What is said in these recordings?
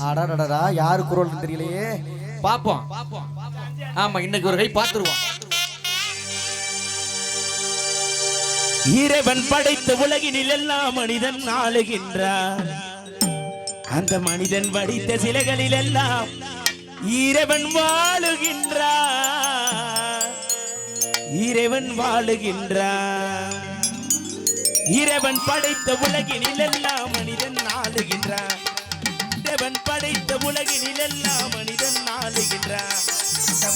அடடடடா யாரு குரல் தெரியலையே. பாப்போம். ஆமா இன்னைக்கு ஒரு கை பாத்துருவோம் இறைவன் படைத்த உலகினில் எல்லாம் மனிதன் ஆளுகின்றான் அந்த மனிதன் வடித்த சிலைகளில் எல்லாம் இறைவன் வாழுகின்றான் இறைவன் வாழுகின்றான் இறைவன் படைத்த உலகினில் எல்லாம் மனிதன் ஆளுகின்றான் மனிதன் படைத்த உலகினில் எல்லாம் மனிதன் ஆளுகின்றான்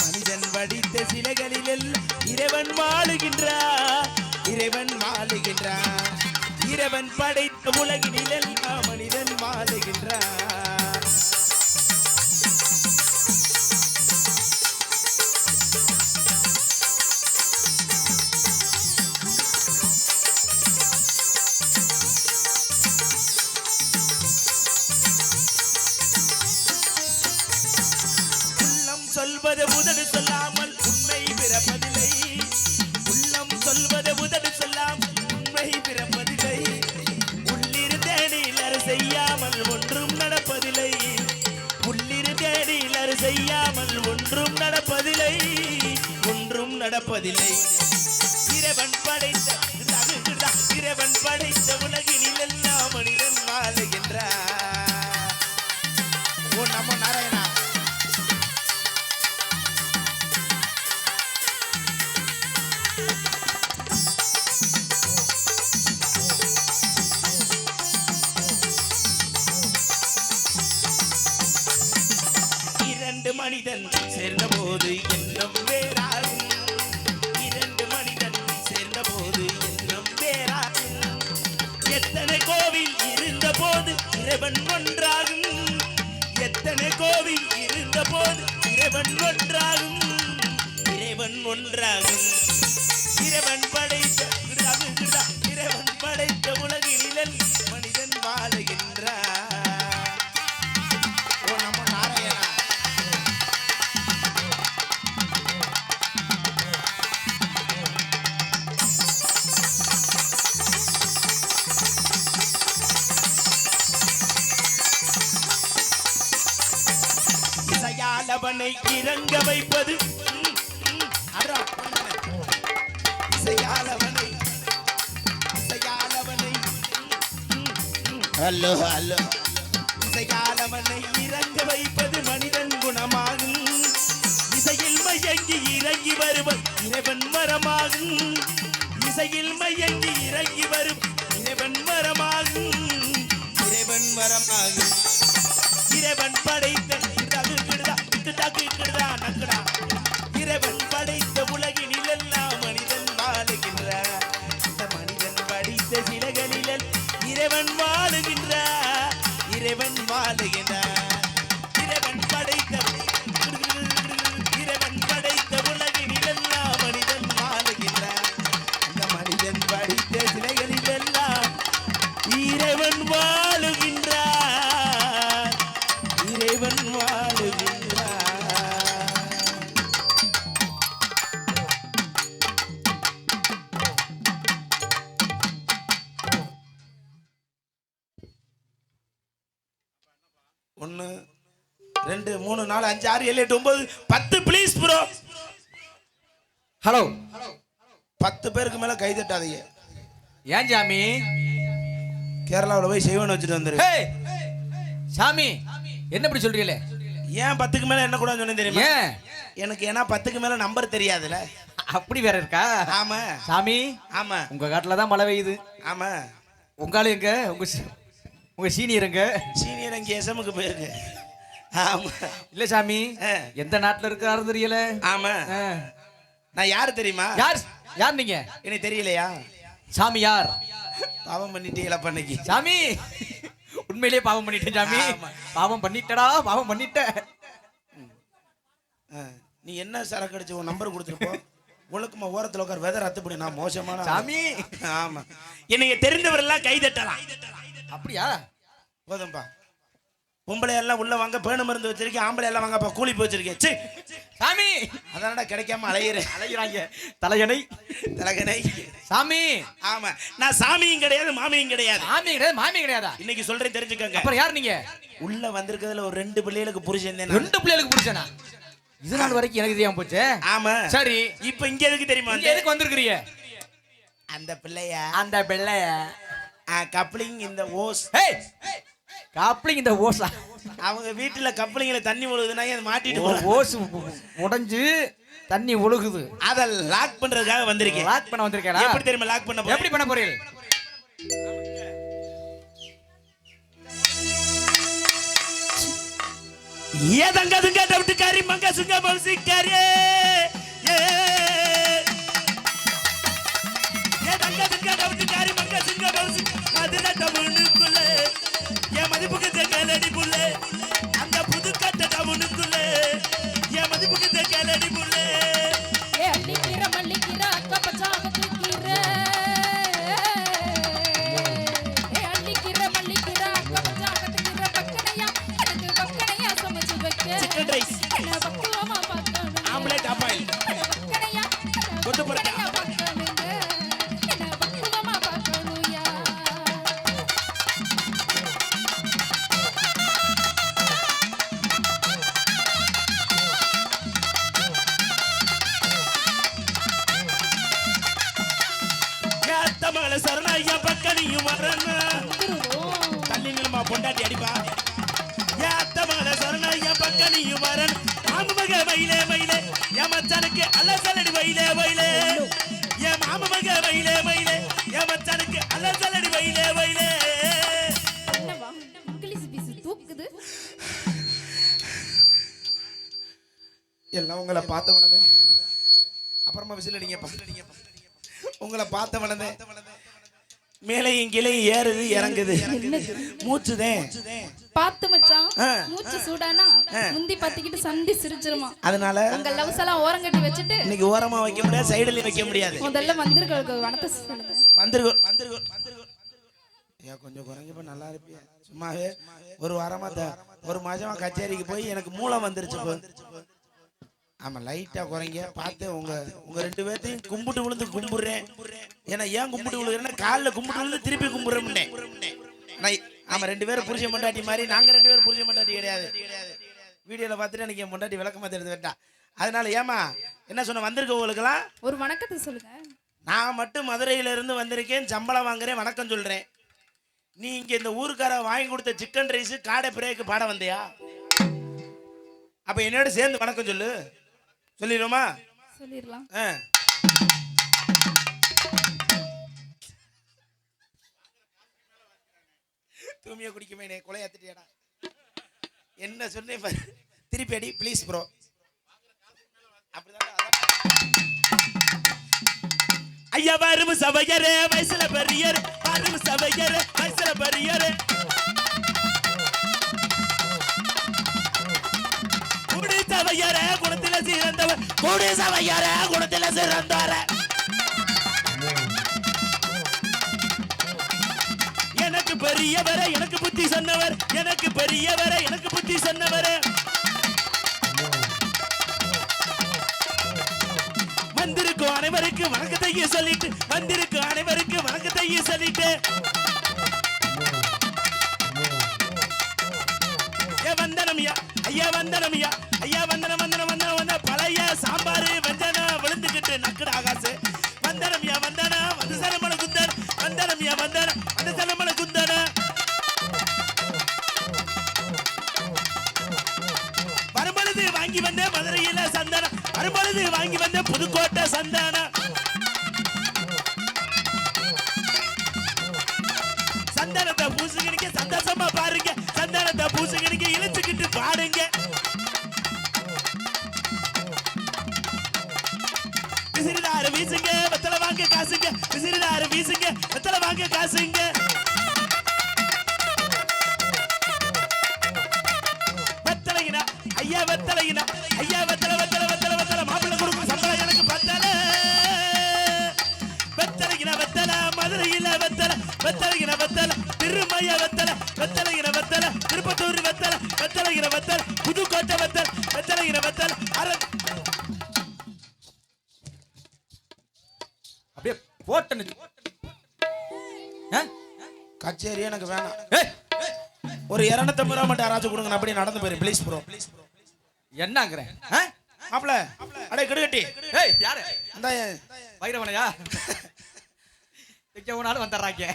மனிதன் படித்த சிலைகளில் இறைவன் வாழுகின்றான் இறைவன் வாழுகின்றான் இறைவன் படைத்த உலகினில் எல்லாம் மனிதன் வாழுகின்றான் நடப்பதில்லை. இறைவன் படைத்த இறைவன் படைத்த உலகினி இறைவன் ஒன்றாகும். எத்தனை கோவில் இருந்த போது இறைவன் ஒன்றாகும். இறைவன் ஒன்றாகும். இறைவன் படைத்த இறைவன் படைத்த இசையாளவனை இறங்க வைப்பது. Hello hello. இசையாளவனை இறங்க வைப்பது மனிதன் குணமாகும். இசையில் மயங்கி இறங்கி வருவது இறைவன் மரமாகும். இசையில் மயங்கி இறங்கி வரும் இறைவன் மரமாகும். இறைவன் மரமாகும். இறைவன் படைத்த படைத்த உலகினில் ஒன்று ரெண்டு மூணு நாலு அஞ்சு ஆறு ஏழு எட்டு ஒன்பது பத்து ப்ளீஸ் ப்ரோ ஹலோ பத்து பேருக்கு மேல கை தட்டாதீங்க. ஏன் சாமி? கேரளாவில் போய் செய்வன் வச்சுட்டு வந்துரு. சாமி என்ன இப்படி சொல்றீங்களே? ஏன் பத்துக்கு மேல என்ன கூட சொன்னேன் தெரியுமா? எனக்கு ஏன்னா பத்துக்கு மேல நம்பர் தெரியாதுல அப்படி வேற இருக்கா? ஆமா. சாமி ஆமா. உங்க காட்டுல தான் மழை பெய்யுது. ஆமா. உங்க ஆளு எங்க? உங்க உங்க சீனியர் எங்க? சீனியர் அங்கே எஸ்எம்முக்கு போயிருக்கு. ஆமா. இல்ல சாமி. எந்த நாட்டுல இருக்காரு தெரியல? ஆமா. ஆ. நான் யாரு தெரியுமா? யார்? யார் நீங்க? எனக்கு தெரியலையா? சாமி யார்? பாவம் பண்ணிட்டீங்களா பண்ணைக்கு. சாமி. உண்மையிலேயே பாவம் பண்ணிட்டேன் சாமி. பாவம் பண்ணிட்டடா பாவம் பண்ணிட்ட. நீ என்ன சரக்கு அடிச்சு உன் நம்பர் கொடுத்துருப்போ உனக்குமா ஓரத்துல உட்கார். வெதர் அத்துப்படி நான் மோசமான. சாமி. ஆமா. என்னைய தெரிந்தவரெல்லாம் கை தட்டலாம். அப்படியா? போதும்பா. பொம்பளை எல்லாம் உள்ள வாங்க பேணு மருந்து வச்சிருக்கேன் ஆம்பளை எல்லாம் வாங்கப்பா கூலி போய் வச்சிருக்கேன். சீ சாமி. அதனால கிடைக்காம அலையிறேன். அலைகிறாங்க தலையணை. தலகனை சாமி. ஆமா. நான் சாமியும் கிடையாது மாமியும் கிடையாது. சாமி கிடையாது மாமி கிடையாதா? இன்னைக்கு சொல்றேன் தெரிஞ்சுக்கங்க. அப்புறம் யார் நீங்க? உள்ள வந்திருக்கிறதுல ஒரு ரெண்டு பிள்ளைகளுக்கு நான். ரெண்டு பிள்ளைகளுக்கு பிடிச்சனா இது நாள் வரைக்கும் எனக்கு தெரியாம போச்சு. ஆமா. சரி. இப்ப இங்க எதுக்கு தெரியுமா எதுக்கு வந்திருக்கிறீங்க? அந்த பிள்ளைய. அந்த பிள்ளைய. கப்ளிங் இந்த ஓஸ். காப்ளிங் இந்த ஓசா அவங்க வீட்டுல கப்ளிங்ல தண்ணி ஒழுகுதுன்னா அதை மாட்டிட்டு ஓ- போறாங்க. ஓசு உடைஞ்சு தண்ணி ஒழுகுது அத லாக் பண்றதுக்காக வந்திருக்கேன். லாக் பண்ண வந்திருக்கேடா எப்படி தெரியுமா லாக் பண்ண எப்படி பண்ண போறீங்க? ஏதங்க துங்க டவுட்டுக்காரி மங்க சுங்க பவுசிக்காரி ஏதங்க எல்லாம் உங்களை பார்த்த உடனே அப்புறமா விசில் அடிங்கப்பா உங்களை பார்த்த உடனே மேலையும் கீழையும் ஏறுது இறங்குது. மூச்சுதேன் பார்த்து மச்சான். மூச்சு சூடானா முந்தி பத்திக்கிட்டு சந்தி சிரிச்சிருமா அதனால உங்க லவ்ஸ் எல்லாம் ஓரம் கட்டி வச்சுட்டு இன்னைக்கு ஓரமா வைக்க முடியாது சைடுல வைக்க முடியாது. முதல்ல வந்திருக்க வனத்தை சொல்லுங்க வந்துருகோ வந்துருகோ வந்துருகோ ஐயா கொஞ்சம் குறைஞ்சப்ப நல்லா இருப்பியா? சும்மாவே ஒரு வாரமா ஒரு மாசமா கச்சேரிக்கு போய் எனக்கு மூலம் வந்துருச்சு ஆமா லைட்டா குறைங்க. பார்த்து உங்க உங்க ரெண்டு பேர்த்தையும் கும்பிட்டு விழுந்து கும்பிடுறேன். ஏன்னா ஏன் கும்பிட்டு விழுகிறேன்னா காலில் கும்பிட்டு விழுந்து திருப்பி கும்பிடுறோம்னே நான் ஆமா ரெண்டு பேரும் புருஷன் பொண்டாட்டி மாதிரி நாங்க ரெண்டு பேரும் புருஷன் பொண்டாட்டி கிடையாது. வீடியோல பார்த்துட்டு எனக்கு என் பொண்டாட்டி விளக்கமா தெரிஞ்சு வேண்டா அதனால ஏமா என்ன சொன்ன வந்திருக்கவங்களுக்கெல்லாம் ஒரு வணக்கத்தை சொல்லுங்க. நான் மட்டும் மதுரையில இருந்து வந்திருக்கேன் சம்பளம் வாங்குறேன் வணக்கம் சொல்றேன். நீ இங்க இந்த ஊருக்கார வாங்கி கொடுத்த சிக்கன் ரைஸ் காடை பிரேக்கு பாட வந்தியா? அப்ப என்னோட சேர்ந்து வணக்கம் சொல்லு. சொல்லிடுமா சொல்லிடலாம். தூமியை குடிக்குமே கொலையாத்திட்டியாடா என்ன சொன்னேன். திருப்பி அடி ப்ளீஸ் ப்ரோ. ஐயா வரும் சபையரே வயசுல பெரியர் வரும் சபையரே வயசுல பெரியர் குடி குணத்தில சிறந்தவர். குடி சபையரே குணத்தில சிறந்தவர். எனக்கு பெரியவர எனக்கு புத்தி சொன்னவர். எனக்கு பெரியவர எனக்கு புத்தி சொன்னவர். வந்திருக்கும் அனைவருக்கு வணக்கத்தையும் சொல்லிட்டு வந்திருக்கும் அனைவருக்கு வணக்கத்தையும் சொல்லிட்டு. காசுங்க வெத்தலை வாங்க காசுங்க விசிறிதாரு வீசுங்க வெத்தலை வாங்க காசுங்க. ஓட்டனு ஆ? கச்சேரி எனக்கு வேணாம். ஒரு இரநூத்தம்பது ரூபா மட்டும் யாராச்சும் கொடுங்க அப்படியே நடந்து போயிரு ப்ளீஸ் ப்ரோ என்னங்கிறேன் ஆ? மாப்பிள அடே கிடுகட்டி. ஏய் யாரு? அந்த வைரவனையா எங்க போனாலும் வந்துடுறாங்க.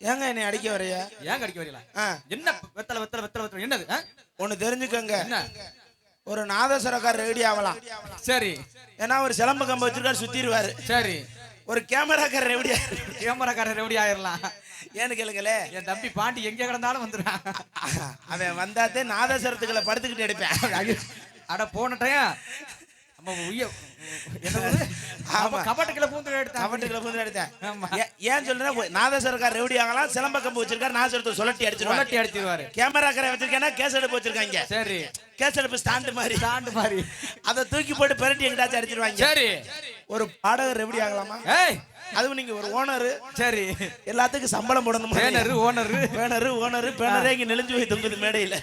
ஏங்க என்னை அடிக்க வரைய ஏன் கடிக்க வரீங்களா ஆ. என்ன வெத்தலை வெத்தலை வெத்தலை வெத்தலை என்னது? ஆ? ஒன்னு தெரிஞ்சுக்கோங்க. என்ன? ஒரு நாதஸ்வரக்கார் ரெடி ஆகலாம். சரி. ஏன்னா ஒரு சிலம்பு கம்பு வச்சிருக்காரு சுத்திடுவாரு. சரி. ஒரு கேமராக்கார் ரெடி கேமராக்காரர் எப்படி ஆயிரலாம்? ஏன்னு கேளுங்களே. என் தம்பி பாண்டி எங்க கிடந்தாலும் வந்துடுறான். அவன் வந்தாத்தே நாதஸ்வரத்துக்களை படுத்துக்கிட்டு எடுப்பேன் அட போன ஏன் சொல்றேன் நாதஸ்வரக்கார் ரெடி ஆகலாம் சிலம்ப கம்பு வச்சிருக்காரு நாதஸ்வரத்தை சுழட்டி அடிச்சிருவாங்க சொல்லட்டி அடிச்சிருவாரு. கேமராக்காரை வச்சிருக்கேன்னா கேஸ் அடுப்பு வச்சிருக்காங்க. சரி. கேஸ் அடுப்பு ஸ்டாண்டு மாதிரி. தாண்டு மாதிரி. அதை தூக்கி போட்டு பெரட்டி எங்கிட்டாச்சும் அடிச்சிருவாங்க. சரி. ஒரு பாடகர் எப்படி ஆகலாமா? ஏய். அதுவும் நீங்க ஒரு ஓனரு. சரி. எல்லாத்துக்கும் சம்பளம் போடணும்? Banner owner. பேனரு ஓனரு பேனரே இங்க நெளிஞ்சு போய் தொங்குது மேடையில.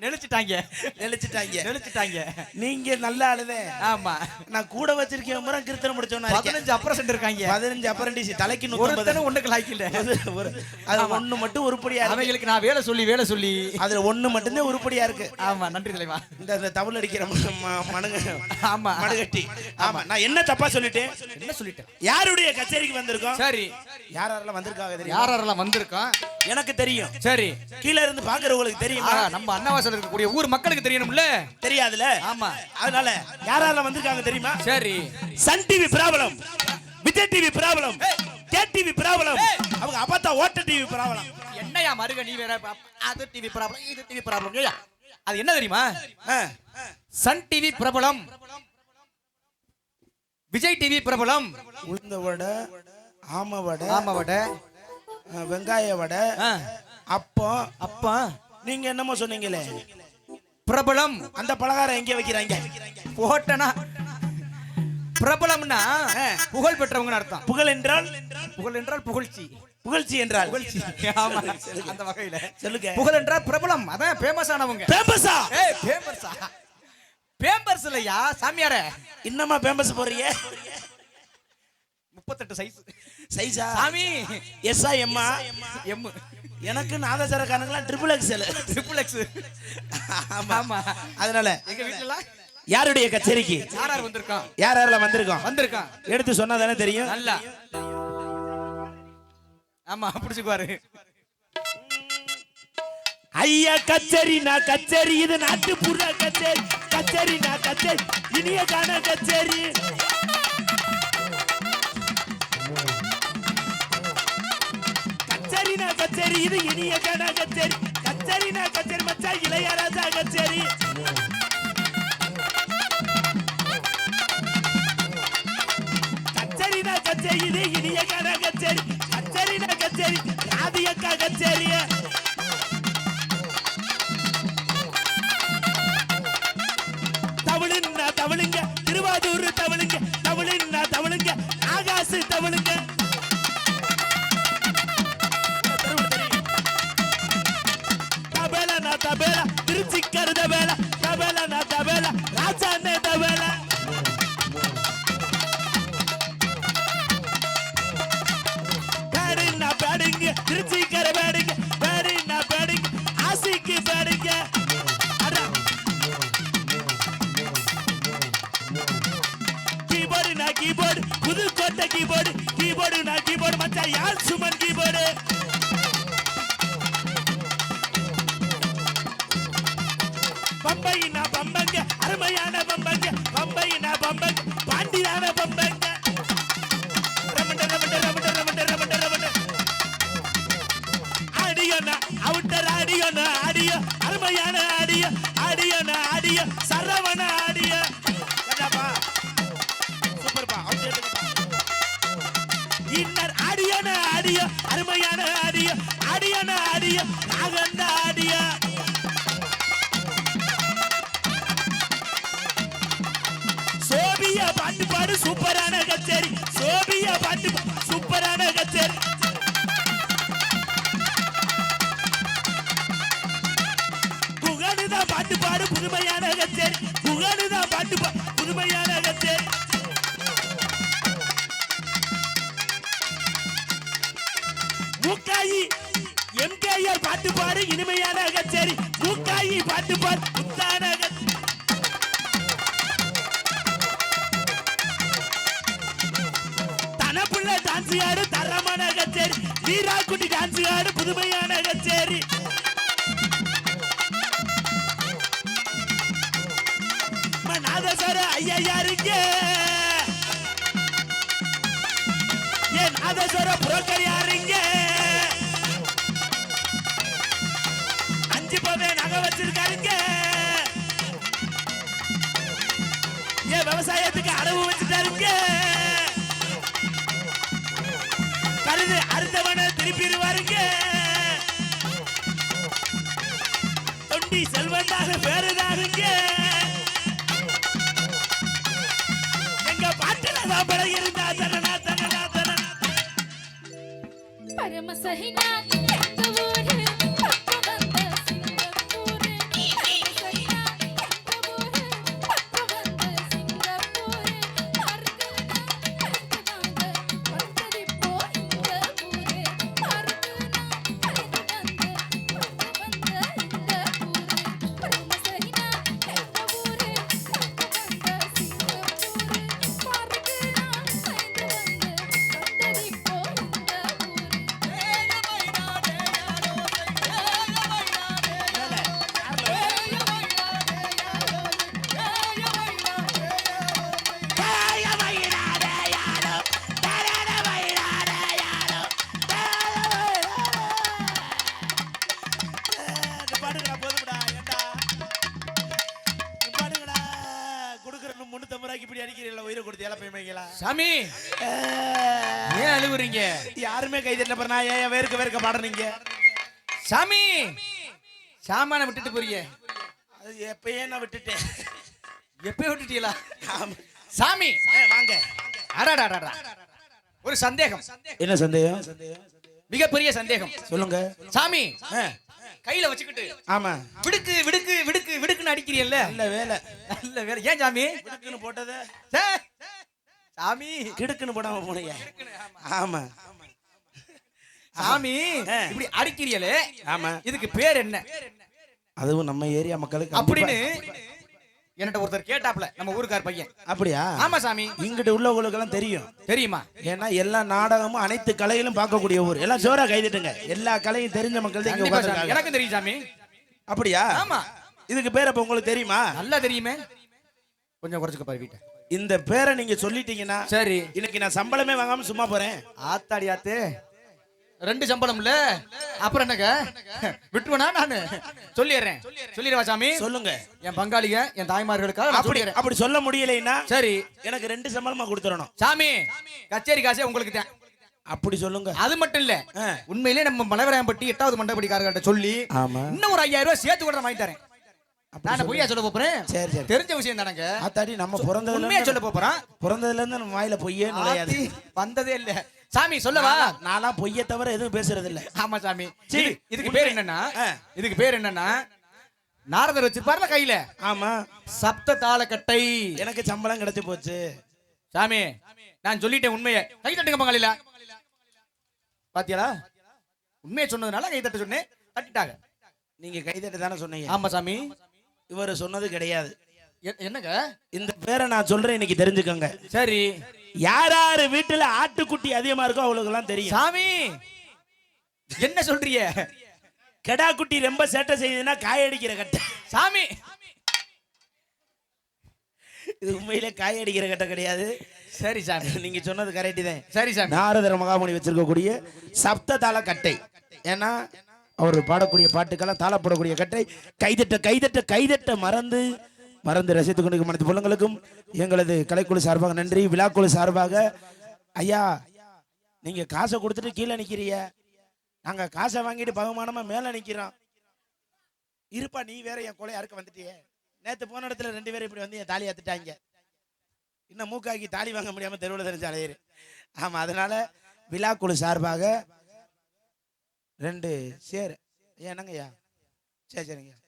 நெளிச்சிட்டாங்க. நெளிச்சிட்டாங்க. நெளிச்சிட்டாங்க. நீங்க நல்ல ஆளுதே ஆமா. நான் கூட வச்சிருக்கேன் முறை கிருத்தனை முடிச்சோன்னு பதினஞ்சு அப்புறம் இருக்காங்க. பதினஞ்சு அப்புறண்டிசி தலைக்கு ஒருத்தனும் ஒண்ணுக்கு லாய்க்கல அது ஒண்ணு மட்டும் உருப்படியா இருக்கு. அவங்களுக்கு நான் வேலை சொல்லி வேலை சொல்லி. அதுல ஒண்ணு மட்டும்தான் உருப்படியா இருக்கு. ஆமா நன்றி தலைவா. இந்த தவுள் அடிக்கிற ம- ம- மணுங்க ஆமா. மடுகட்டி ஆமா. நான் என்ன தப்பா சொல்லிட்டேன்? என்ன சொல்லிட்டேன்? யாருடைய கச்சேரிக்கு வந்திருக்கோம்? சரி. யார் யாரெல்லாம் வந்திருக்காங்க தெரியும்? யார் யாரெல்லாம் வந்திருக்கோம் எனக்கு தெரியும். சரி. கீழ இருந்து பாக்குறவங்களுக்கு தெரியுமா? நம்ம அன்னவாசல் இருக்கக்கூடிய ஊர் மக்களுக்கு தெரியணும்ல? தெரியாதுல. ஆமா. அதனால யார் யாரெல்லாம் வந்திருக்காங்க தெரியுமா? சரி. சன் டிவி பிராபலம் விஜய் டிவி பிராபலம் கே டிவி பிராபலம் அவங்க அப்பத்தா ஓட்ட டிவி பிராபலம். என்னையா மருக நீ வேற அது டிவி ப்ராப்ளம் இது டிவி ப்ராப்ளம் ஏய்யா, அது என்ன தெரியுமா? சன் டிவி பிரபலம். விஜய் டிவி பிரபலம். உளுந்த வடை ஆம வடை ஆமா வட. வெங்காய வடை அப்பம் அப்பா நீங்க என்னமோ சொன்னீங்களே? பிரபலம். அந்த பலகாரம் எங்க வைக்கிறாங்க? போட்டனா பிரபலம்னா புகழ் பெற்றவங்கன்னு அர்த்தம். புகழ் என்றால்? புகழ் என்றால் புகழ்ச்சி. புகழ்ச்சி என்றால்? புகழ்ச்சி. ஆமா. அந்த வகையில. சொல்லுங்க. புகழ் என்றால் பிரபலம். அதான் ஃபேமஸ் ஆனவங்க. பேம்பஸா ஏய் பேம்பர்ஸா பேம்பர்ஸ் இல்லையா சாமியாரே? இன்னமா பேம்பஸ் போடுறீங்க முப்பத்தெட்டு சைஸ் சைஸா சாமி. எஸ்ஆ எம்மா எம் எனக்கு நாதசரக்காரங்களாம் ட்ரிபிள் எக்ஸ்எல் ட்ரிபிள் எக்ஸ் ஆமா. அதனால எங்க வீட்டுல யாருடைய கச்சேரிக்கு? யார் யார் வந்திருக்கான்? யார் யாரெல்லாம் வந்திருக்கோம் வந்திருக்கான்? எடுத்து சொன்னா தானே தெரியும்? நல்லா. ஆமா பிடிச்சுக்குவாரு ஐயா கச்சேரி நான் கச்சேரி. இது நாட்டுப்புற கச்சேரி. கச்சேரி நான் கச்சேரி. இனிய கான கச்சேரி. கச்சேரி இது இனிய கான கச்சேரி கச்சேரி நான் கச்சேரி மச்சா இளையராஜா அவுட்டர் ஆடியோனா அடியோ அருமையான அடியோ பாட்டு பாடு இனிமையான கச்சேரி மூக்காயி பாட்டு பாடு. விவசாயத்துக்கு அளவு வச்சுட்டாருங்க. கருது அறுத்தவன திருப்பிடுவாருங்க. தொண்டி செல்வந்தாக பேருதாருங்க. எங்க பாட்டுல தான் படம் இருந்தா தனனா தனனா தனனா பரமசகிநாத சாமி! ஏன் அழுவுறீங்க யாருமே கை தட்டல பாரு நான் ஏன் வேர்க்க வேர்க்க பாடுறீங்க. சாமி! சாமான விட்டுட்டு போறீங்க. அது எப்பயே நான் விட்டுட்டேன். எப்ப விட்டுட்டீங்களா. சாமி! வாங்க. அடாடாடாடா ஒரு சந்தேகம். என்ன சந்தேகம்? மிகப்பெரிய சந்தேகம். சொல்லுங்க. சாமி! கையில வச்சுக்கிட்டு. ஆமா. விடுக்கு விடுக்கு விடுக்கு விடுக்குன்னு அடிக்கிறீல்ல. நல்ல வேலை. நல்ல வேலை. ஏன் சாமி? கிடுக்குன்னு போட்டத. சே, சாமி. கிடுக்குன்னு போடாம போனீங்க. ஆமா. சாமி ஆ. இப்படி அடிக்கிறீங்களே? ஆமா. இதுக்கு பேர் என்ன? அதுவும் நம்ம ஏரியா மக்களுக்கு அப்படின்னு என்கிட்ட ஒருத்தர் கேட்டாப்ல நம்ம ஊருக்கார் பையன். அப்படியா? ஆமா சாமி. இங்கிட்டு உள்ளவங்களுக்கெல்லாம் தெரியும். தெரியுமா? ஏன்னா எல்லா நாடகமும் அனைத்து கலைகளும் பார்க்கக்கூடிய ஊர். எல்லாம் ஜோரா கைதிட்டுங்க. எல்லா கலையும் தெரிஞ்ச மக்கள் தான் இங்க. எனக்கும் தெரியும் சாமி. அப்படியா? ஆமா. இதுக்கு பேர் அப்ப உங்களுக்கு தெரியுமா? நல்லா தெரியுமே. கொஞ்சம் குறைச்சுக்க பாரு வீட்டை. இந்த பேரை நீங்க சொல்லிட்டீங்கன்னா சரி. இன்னைக்கு நான் சம்பளமே வாங்காம சும்மா போறேன். ஆத்தாடி ஆத்து. ரெண்டு சம்பளம் இல்ல? அப்புறம் என்னங்க? விட்டுருவனா நானு? சொல்லிடுறேன். சொல்லிடுவா சாமி? சொல்லுங்க. என் பங்காளிக என் தாய்மார்களுக்காக நான் அப்படி அப்படி சொல்ல முடியலைன்னா சரி. எனக்கு ரெண்டு சம்பளமா கொடுத்துடணும். சாமி கச்சேரி காசே உங்களுக்கு தான். அப்படி சொல்லுங்க. அது மட்டும் இல்ல. ஆ. உண்மையிலே நம்ம மலைவராயம்பட்டி எட்டாவது மண்டபடிக்காரர்கிட்ட சொல்லி இன்னும் ஒரு ஐயாயிரம் ரூபாய் சேர்த்து கூட வாங்கி தரேன். நான் பொய்யா சொல்ல போறேன்? சரி சரி. தெரிஞ்ச விஷயம் தானங்க? ஆத்தாடி நம்ம பிறந்ததுல உண்மையா சொல்ல போறேன் பிறந்ததுல இருந்து நம்ம வாயில பொய்யே நுழையாது. வந்ததே இல்ல. சாமி சொல்லவா? நான்லாம் பொய்யை தவிர எதுவும் பேசுறது இல்ல. ஆமா சாமி. சரி, இது- இதுக்கு. பேர் என்னன்னா. இதுக்கு பேர் என்னன்னா நாரதர் வச்சிருப்பாருல கையில? ஆமா. சப்த தாளக்கட்டை. எனக்கு சம்பளம் கிடைச்சு போச்சு. சாமி நான் சொல்லிட்டேன் உண்மையை. கை தட்டுங்க பங்காளில பாத்தியாடா? உண்மையை சொன்னதுனால கை தட்ட சொன்னேன். தட்டிட்டாங்க. நீங்க கைதட்டு தானே சொன்னீங்க. ஆமா சாமி. இவர் சொன்னது கிடையாது. என்னங்க? இந்த பேரை நான் சொல்றேன் இன்னைக்கு தெரிஞ்சுக்கோங்க. சரி. யார் யாரு வீட்டுல ஆட்டுக்குட்டி அதிகமா இருக்கோ அவங்களுக்கு எல்லாம் தெரியும். சாமி! என்ன சொல்றீங்க? கெடா குட்டி ரொம்ப சேட்டை செய்யுதுன்னா காயடிக்கிற கட்டை. சாமி! இது உண்மையிலே காயடிக்கிற கட்டை கிடையாது. சரி சாமி. நீங்க சொன்னது கரெக்ட் தான். சரி சாமி. நாரதர மகாமுனி வச்சிருக்கக்கூடிய சப்த தாள கட்டை. ஏன்னா அவர் பாடக்கூடிய பாட்டுக்கெல்லாம் தாளப்படக்கூடிய கட்டை கைதட்ட கைதட்ட கைதட்ட மறந்து மறந்து ரசித்துக் கொண்டிருக்கும் மனித புலங்களுக்கும் எங்களது கலைக்குழு சார்பாக நன்றி. விழாக்குழு சார்பாக ஐயா நீங்க காசை கொடுத்துட்டு கீழே நிக்கிறிய நாங்க காசை வாங்கிட்டு பகுமானமா மேல நிக்கிறோம். இருப்பா நீ வேற என் கொலை அறுக்க வந்துட்டியே. நேத்து போன இடத்துல ரெண்டு பேரும் இப்படி வந்து என் தாலி ஏத்துட்டாங்க இன்னும் மூக்காக்கி தாலி வாங்க முடியாம தெருவில் தெரிஞ்ச அலையிரு ஆமா அதனால விழாக்குழு சார்பாக ரெண்டு சேர். ஐயா என்னங்கய்யா? சரி சரிங்கய்யா.